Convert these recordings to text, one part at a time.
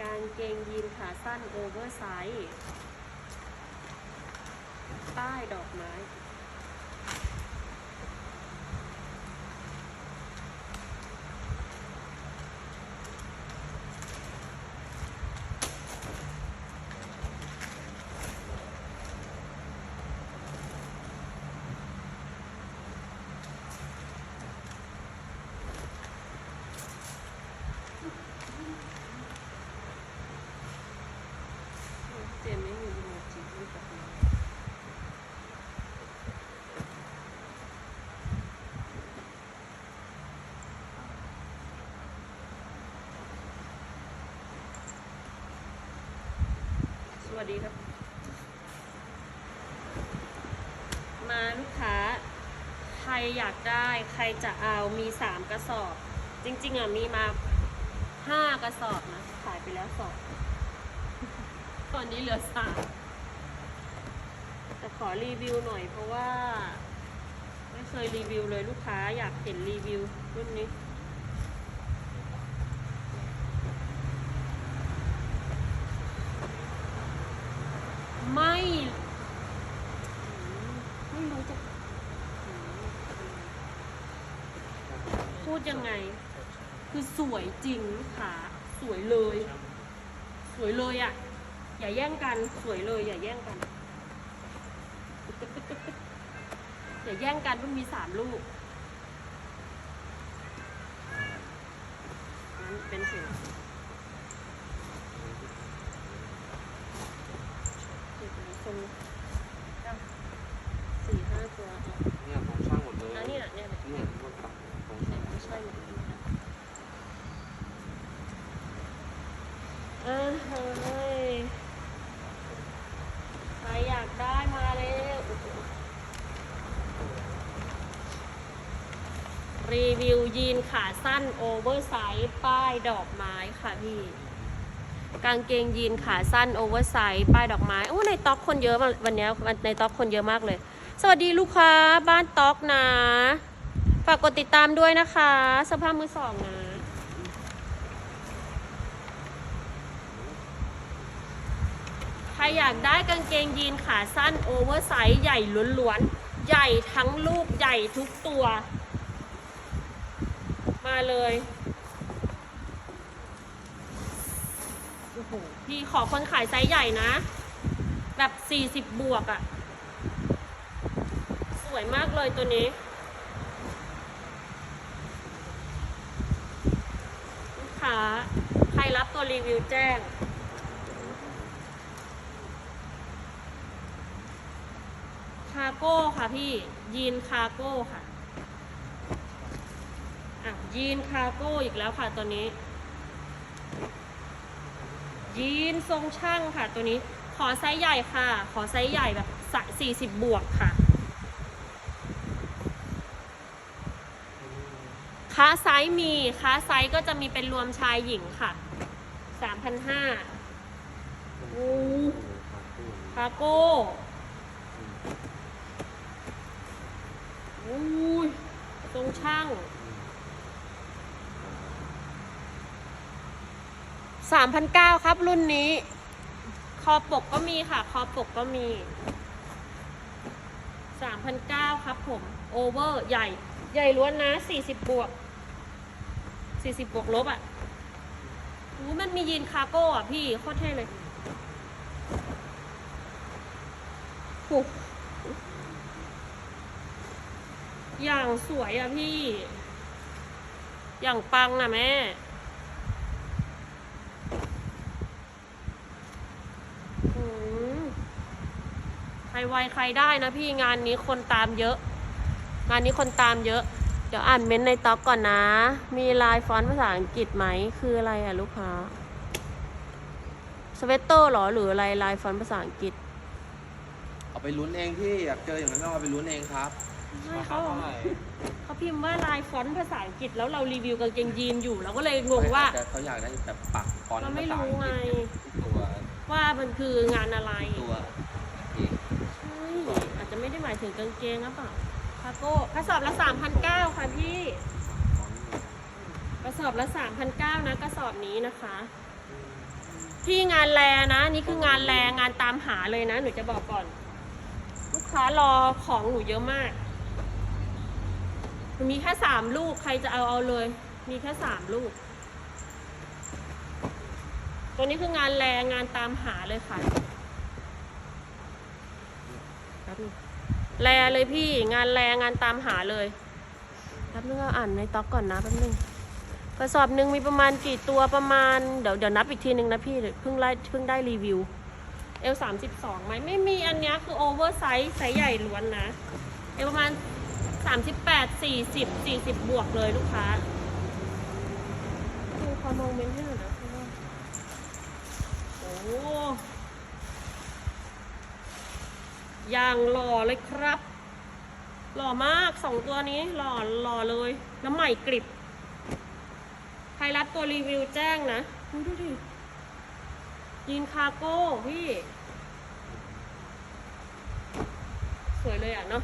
กางเกงยีนขาสั้นโอเวอร์ไซส์ป้ายดอกไม้ เจมไม่มีอีโมจิให้กับเราส วัสดีครับ มาลูกค้า ใครอยากได้ใครจะเอามีสามกระสอบ จริง ๆอะมีมาห้ากระสอบนะ ขายไปแล้วสองตอนนี้เหลือสามแต่ขอรีวิวหน่อยเพราะว่า ไม่เคยรีวิวเลยลูกค้าอยากเห็นรีวิวรุ่นนี้ ไม่ไม่รู้จะพูด ยังไง คือสวยจริงลูกค้าสวยเลย สวยเลยอะ่ะ อย่าแย่งกันสวยเลย อย่าแย่งกัน อย่าแย่งกันมันมีสามลูกนั้นเป็นเสียงเดี๋ยวนะทรงเก้าสี่ห้าตัวอะ เนี่ยของช่างหมดเลย อันนี้น่ะเนี่ย เนี่ยพวกตัดของ แต่ ช่าง ไม่ใช่หมดเลยนะเออเฮ้ยใครอยากได้มาเลย รีวิวยีนขาสั้นโอเวอร์ไซส์ป้ายดอกไม้ค่ะพี่กางเกงยีนขาสั้นโอเวอร์ไซส์ป้ายดอกไม้โอ้ในต็อกคนเยอะวันนี้ในต็อกคนเยอะมากเลย สวัสดีลูกค้าบ้านต็อกนะฝากกดติดตามด้วยนะคะ สภาพมือสองนะใครอยากได้กางเกงยีนขาสั้นโอเวอร์ไซส์ใหญ่ล้วนๆใหญ่ทั้งลูกใหญ่ทุกตัว มาเลย โอ้โห พี่ขอคนขายไซส์ใหญ่นะ แบบ40บวกอะ่ะ สวยมากเลยตัวนี้ลูกค้าใครรับตัวรีวิวแจ้งคาโก้ค่ะพี่ ยีนคาโก้ค่ะ อะยีนคาโก้อีกแล้วค่ะตัวนี้ ยีนทรงช่างค่ะตัวนี้ขอไซส์ใหญ่ค่ะ ขอไซส์ใหญ่แบบสี่สิบบวกค่ะค้าไซส์มีค้าไซส์ก็จะมีเป็นรวมชายหญิงค่ะสามพันห้าโอ้คาโก้อุ้ยทรงช่าง สามพันเก้าครับ รุ่นนี้ คอปกก็มีค่ะ คอปกก็มีสามพันเก้าครับผม โอเวอร์ใหญ่ ใหญ่ล้วนนะสี่สิบบวกสี่สิบบวกลบอะอู้มันมียีนคาร์โก้อะพี่โคตรเท่เลยโหอย่างสวยอะพี่ อย่างปังอะแม่ อืมใค รไวใครได้นะพี่งานนี้คนตามเยอะ งานนี้คนตามเยอะ เดี๋ยวอ่านเม้นต์ในต็อกก่อนนะ มีลายฟอนต์ภาษาอังกฤษไหมคืออะไรอะลูกค้าสเวตเตอร์เหรอหรืออะไรลายฟอนต์ภาษาอังกฤษ เอาไปลุ้นเองพี่อยากเจออย่างนั้นก็เอาไปลุ้นเองครับไม่เขาเขาพิมพ์ว่าลายฟอนต์ภาษาอังกฤษแล้วเรารีวิวกางเกงยีนอยู่เราก็เลยงงว่าแต่เขาอยากได้แบบปักฟอนต์เราไม่รู้ภาษาอังกฤษไงทุกตัวว่ามันคืองานอะไรทุกตัวเอง ใช่อาจจะไม่ได้ หมายถึงกางเกงหรือเปล่าคาโก้กระสอบละสามพันเก้าค่ะพี่ กระสอบละสามพันเก้านะกระสอบนี้นะคะอที่งานแลนะ นี่คืองานแลงานตามหาเลยนะ หนูจะบอกก่อน ลูกค้ารอของหนูเยอะมากมีแค่สามลูกใครจะเอาเอาเลย มีแค่สามลูก ตัวนี้คืองานแรงงานตามหาเลยค่ะแป๊บนึง แลเลยพี่งานแรงงานตามหาเลยแป๊บนึงเอาอ่านในต็อกก่อนนะแป๊บนึงกระสอบหนึ่งมีประมาณกี่ตัวประมาณเดี๋ยวเดี๋ยวนับอีกทีหนึ่งนะพี่เพิ่งไล่เพิ่งได้รีวิวเอลสามสิบสองไหมไม่มีอันนี้คือโอเวอร์ไซส์ไซส์ใหญ่ล้วนนะเอลประมาณสามสิบแปดสี่สิบสี่สิบบวกเลยลูกค้าดูคอมมองเมนต์ให้หน่อยนะโอ้ อย่างหล่อเลยครับ หล่อมากสองตัวนี้หล่อหล่อเลย แล้วใหม่กริบใครรับตัวรีวิวแจ้งนะดูดิยีนคาร์โก้พี่ สวยเลยอะเนาะ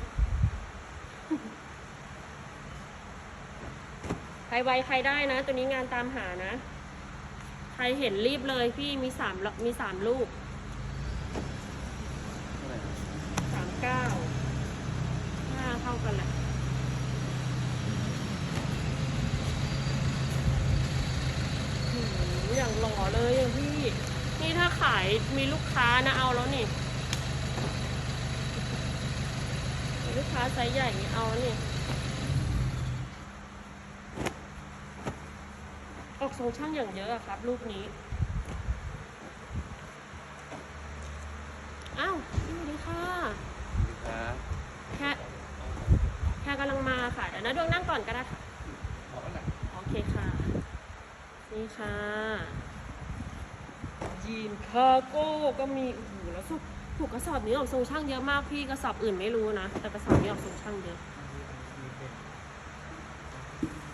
ใครไวใครได้นะ ตัวนี้งานตามหานะ ใครเห็นรีบเลยพี่มีสามมีสามลูก เท่าไหร่นะ สาม เก้าห้าเท่ากันแหละอย่างหล่อเลยอะพี่ นี่ถ้าขายมีลูกค้านะเอาแล้วนี่ ลูกค้าไซส์ใหญ่นี่เอาแล้วนี่ออกทรงช่างอย่างเยอะอะครับลูกนี้ อ้าวสวัสดีค่ะ ครับ แค่แค่กำลังมาค่ะ เดี๋ยวนะดวงนั่งก่อนก็ได้ค่ะ โอเคค่ะ นี่ค่ะ ยีนคาโก้ก็มีโอ้โหแล้วสุกถูกกระสอบนี้ออกทรงช่างเยอะมากพี่กระสอบอื่นไม่รู้นะ แต่กระสอบนี้ออกทรงช่างเยอะ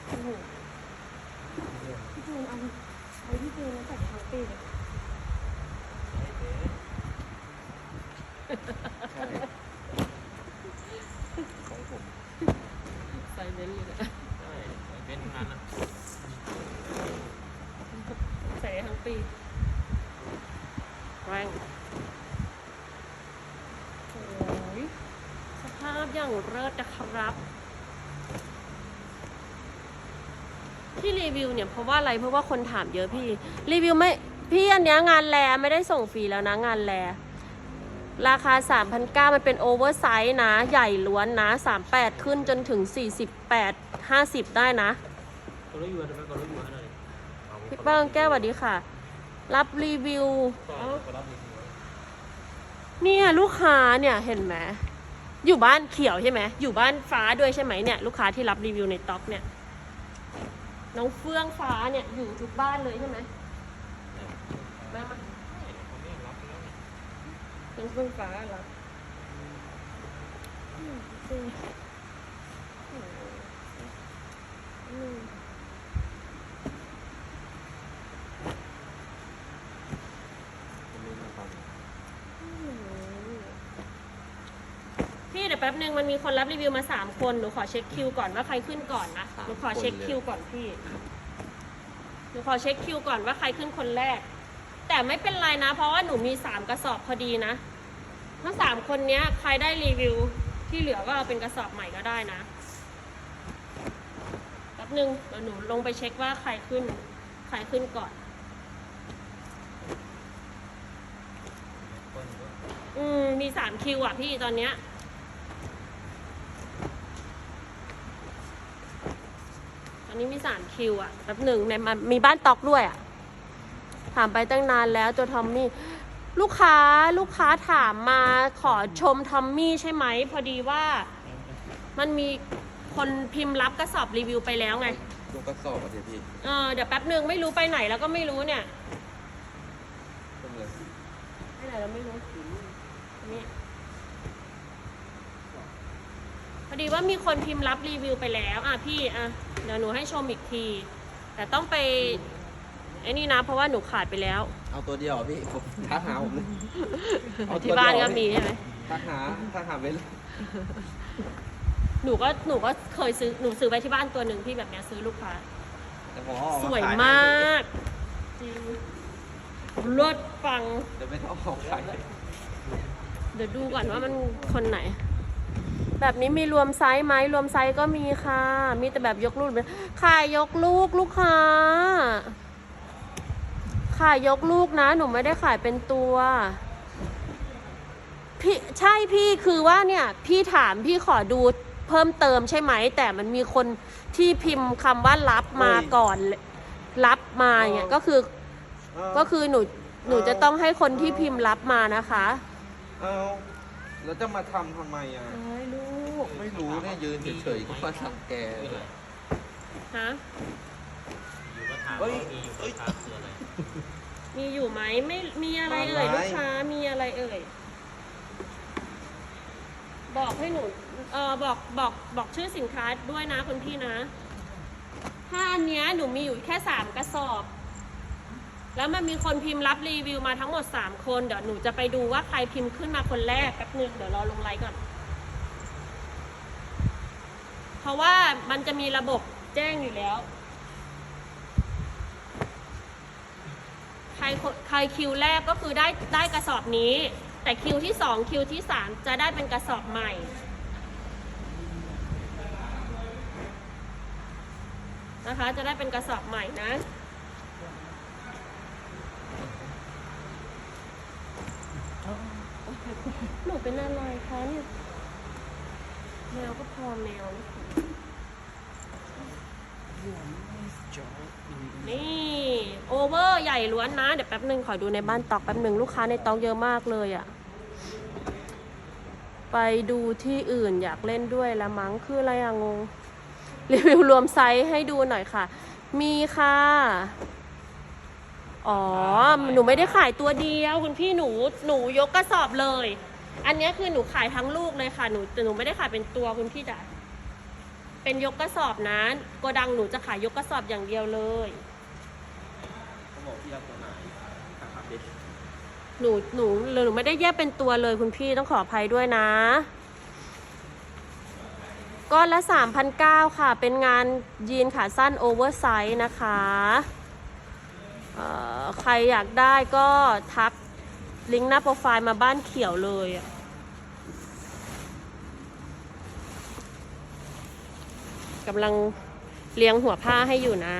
โอ้โหพี่จูนเอาเอาพี่จูนมาใส่ทั้งปีเลย ใช่ของผม ใส่เบนซ์เลยนะ ใช่ เป็นงานนะใส่ได้ทั้งปีแรงโอ้ยสภาพอย่างเลิศนะครับ ที่รีวิวเนี่ยเพราะว่าอะไรเพราะว่าคนถามเยอะพี่ รีวิวไม่พี่อันเนี้ยงานแลไม่ได้ส่งฟรีแล้วนะงานแลราคา 3,900 มันเป็นโอเวอร์ไซส์นะ ใหญ่ล้วนนะ 38 ขึ้นจนถึง 48 50ได้นะก็รู้อยู่ทำไมก็รู้อยู่อะพี่เปิ้งแก้วสวัสดีค่ะ รับรีวิว เนี่ยลูกค้าเนี่ยเห็นไหมอยู่บ้านเขียวใช่ไหมอยู่บ้านฟ้าด้วยใช่ไหมเนี่ยลูกค้าที่รับรีวิวในต็อกเนี่ย น้องเฟื่องฟ้าเนี่ยอยู่ทุกบ้านเลยใช่ไหมมามาน้องเฟื่องฟ้ารับอืมจริงโอ้โหอืม ผมลืมมาฟัง พี่เดี๋ยวแป๊บนึงมันมีคนรับรีวิวมาสามคนหนูขอเช็คคิวก่อนว่าใครขึ้นก่อนนะหนูขอเช็คคิวก่อนพี่หนูขอเช็คคิวก่อนว่าใครขึ้นคนแรก แต่ไม่เป็นไรนะ เพราะว่าหนูมีสามกระสอบพอดีนะทั้งสามคนเนี้ยใครได้รีวิวที่เหลือก็เอาเป็นกระสอบใหม่ก็ได้นะแป๊ บนึงเดี๋ยวหนูลงไปเช็คว่าใครขึ้น ใครขึ้นก่อน อืม มีสามคิวอะพี่ตอนเนี้ยตอนนี้มีสามคิวอะแป๊บหนึ่งในมันมีบ้านตอกด้วยอะ ถามไปตั้งนานแล้วตัวทอมมี่ ลูกค้าลูกค้าถามมาขอชมทอมมี่ใช่ไหม พอดีว่ามันมี คนพิมพ์รับกระสอบรีวิวไปแล้วไงลูกกระสอบอะเดี๋ยวพี่เออเดี๋ยวแป๊บหนึ่งไม่รู้ไปไหนแล้วก็ไม่รู้เนี่ยเพิ่มเลยไปไหนเราไม่รู้นี่พอดีว่ามีคนพิมพ์รับรีวิวไปแล้วอะพี่อะเดี๋ยวหนูให้ชมอีกที แต่ต้องไปไอ้นี่นะเพราะว่าหนูขาดไปแล้ว เอาตัวเดียวอะพี่ผมทักหาผมเลยเอตัวที่บ้านเดีก็ยวมีใช่ไหม ทักหาทักหาไปเลย หนูก็หนูก็เคยซื้อหนูซื้อไว้ที่บ้านตัวหนึ่งพี่แบบเนี้ยซื้อลูกค้าแต่ผมเอาออกสวยขมากจริงขเลิศฟัง เดี๋ยวไม่ต้องออกใครเดี๋ยวดูก่อนว่ามันคนไหน แบบนี้มีรวมไซส์ไหมรวมไซส์ก็มีค่ะ มีแต่แบบยกลูกขายยกลูกลูกค้าขายยกลูกนะ หนูไม่ได้ขายเป็นตัวพี่ใช่พี่คือว่าเนี่ย พี่ถามพี่ขอดู เพิ่มเติมใช่ไหม แต่มันมีคนที่พิมพ์คำว่ารับมาก่อนรับมาเนี่ยก็คือก็คือหนูหนูจะต้องให้คนที่พิมพ์รับมานะคะ เอาแล้วจะมาทำทำไมอะเอ้ยลูกไม่รู้เนี่ยยืนเฉยๆก็มาสั่งแกเลยฮะ อยู่ก็ถามเฮ้ว่ายมีอยู่ก็ถามคืออะไร มีอยู่ไหมไม่มีอะไรเอ่ยอะไรลูกค้ามีอะไรเอ่ย บอกให้หนู เออบอกบอกบอกชื่อสินค้าด้วยนะคุณพี่นะ ถ้าอันเนี้ยหนูมีอยู่แค่สามกระสอบ แล้วมันมีคนพิมพ์รับรีวิวมาทั้งหมดสามคน เดี๋ยวหนูจะไปดูว่าใครพิมพ์ขึ้นมาคนแรกแป๊บนึงเดี๋ยวรอลงไลน์ก่อน เพราะว่ามันจะมีระบบแจ้งอยู่แล้ว ใครใครคิวแรกก็คือได้ได้กระสอบนี้ แต่คิวที่สองคิวที่สามจะได้เป็นกระสอบใหม่ นะคะ จะได้เป็นกระสอบใหม่นะหนูเป็นอะไรคะเนี่ยแมวก็พอแมวนี่โอเวอร์ใหญ่ล้วนนะ เดี๋ยวแป๊บหนึ่งขอดูในบ้านตอกแป๊บหนึ่งลูกค้าในตอกเยอะมากเลยอะ ไปดูที่อื่นอยากเล่นด้วยละมั้งคืออะไรอะงง รีวิวรวมไซส์ให้ดูหน่อยค่ะ มีค่ะ อ๋อ หนูไม่ได้ขายตัวเดียว คุณพี่หนู หนูยกกระสอบเลย อันนี้คือหนูขายทั้งลูกเลยค่ะ หนูแต่หนูไม่ได้ขายเป็นตัวคุณพี่จ๋าเป็นยกกระสอบนะโกดังหนูจะขายยกกระสอบอย่างเดียวเลยเขาบอกพี่เอาตัวไหนหนูหนูหนูไม่ได้แยกเป็นตัวเลยคุณพี่ต้องขออภัยด้วยนะ ก้อนละ 3,900 ค่ะ เป็นงานยีนขาสั้นโอเวอร์ไซส์นะคะใครอยากได้ก็ทักลิงก์หน้าโปรไฟล์มาบ้านเขียวเลยกำลังเลี้ยงหัวผ้าให้อยู่นะ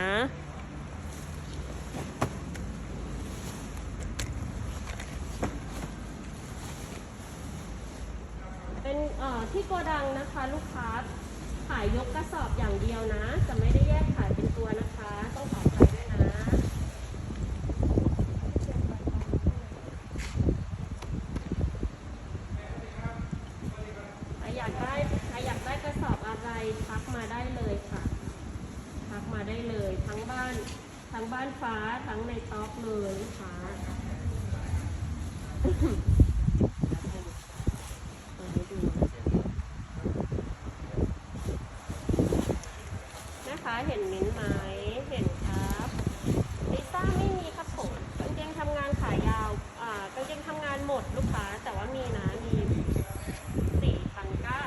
เป็นเอ่อ ที่โกดังนะคะ ลูกค้าขายยกกระสอบอย่างเดียวนะ จะไม่ได้แยกขายเป็นตัวนะคะ ต้องขออภัยด้วยนะ ใครอยากได้ใครอยากได้กระสอบอะไรทักมาได้เลยค่ะ ทักมาได้เลยทั้งบ้านทั้งบ้านฟ้าทั้งในต็อกเลยลูกค้า เอาให้ดูนะคะเห็นมิ้นท์ไหมเห็นครับลิซ่าไม่มีครับผมกางเกงทำงานขายาว อ่ากางเกงทำงานหมดลูกค้า แต่ว่ามีนะ มีสี่พันเก้า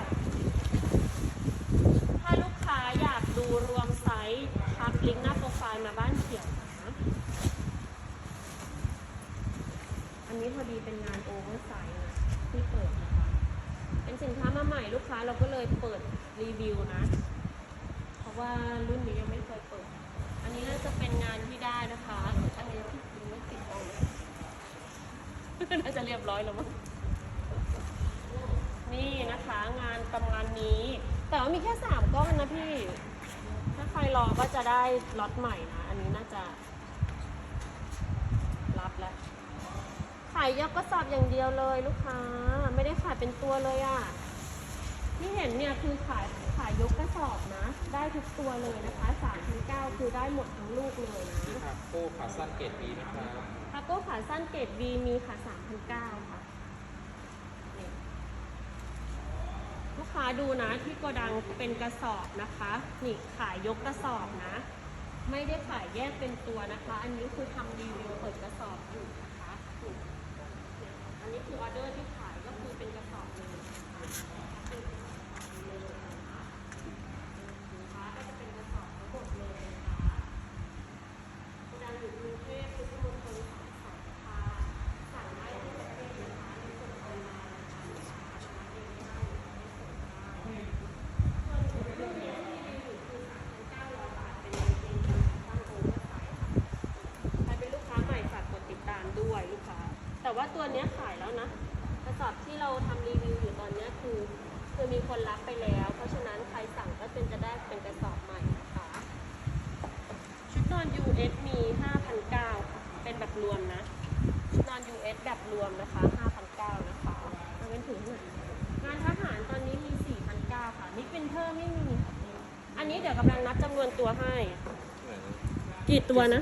ถ้าลูกค้าอยากดูรวมไซส์ทักลิงก์หน้าโปรไฟล์มาบ้านเขียวนะ อันนี้พอดีเป็นงานโอเวอร์ไซส์นะที่เปิดนะคะ เป็นสินค้ามาใหม่ลูกค้าเราก็เลยเปิดรีวิวนะ เพราะว่ารุ่นนี้ยังไม่เคยเปิด อันนี้น่าจะเป็นงานที่ได้นะคะอันนี้ที่จริงไม่ติดเอาเลยน่าจะเรียบร้อยแล้วมั้งนี่นะคะงานประมาณนี้ แต่ว่ามีแค่สามก้อนนะพี่ ถ้าใครรอก็จะได้ล็อตใหม่นะ อันนี้น่าจะ รับแล้ว ขายยกกระสอบอย่างเดียวเลยลูกค้า ไม่ได้ขายเป็นตัวเลยอะ่ะที่เห็นเนี่ยคือขายขายยกกระสอบนะ ได้ทุกตัวเลยนะคะ3 9 0 0คือได้หมดทั้งลูกเลยนะ ครับโก้ขาสั้นเกรดบีนะครับ คาโก้ขาสั้นเกรด V มีค่ะ3,900ค่ะนี่ลูกค้าดูนะที่โกดังเป็นกระสอบนะคะ นี่ขายยกกระสอบนะ ไม่ได้ขายแยกเป็นตัวนะคะ อันนี้คือทำรีวิวเปิดกระสอบอยู่นะคะนี่เนี้คือออเดอร์ที่ขายก็คือเป็นกระสอบเลยสินค้าก็จะเป็นกระสอบกดเลยนะคะคุณดังอยู่กรุงเพคุณผู้มคนสายสองค่ะสั่งได้ที่ประเทศนะคะในส่วนลน์นะคะตั้งเต่90บาทเป็นกางเกงขาสั้นโอเวอร์ไใครเป็นลูกค้าใหม่ฝากกดติดตามด้วยลูกค้า แต่ว่าตัวเนี้ย มีคนรับไปแล้ว เพราะฉะนั้นใครสั่งก็เป็นจะได้เป็นกระสอบใหม่นะคะ ชุดนอน US มี 5,900ค่ะเป็นแบบรวมนะ ชุดนอน US แบบรวมนะคะ5,900นะคะมาเป็นถึงไหนงานทหารตอนนี้มี 4,900ค่ะนิกวินเทอร์ไม่มีค่ะอันนี้เดี๋ยวกำลังนับจำนวนตัวให้ กี่ตัวนะ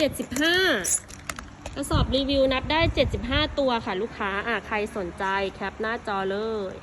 75กระสอบรีวิวนับได้ 75 ตัวค่ะลูกค้าอะใครสนใจแคปหน้าจอเลย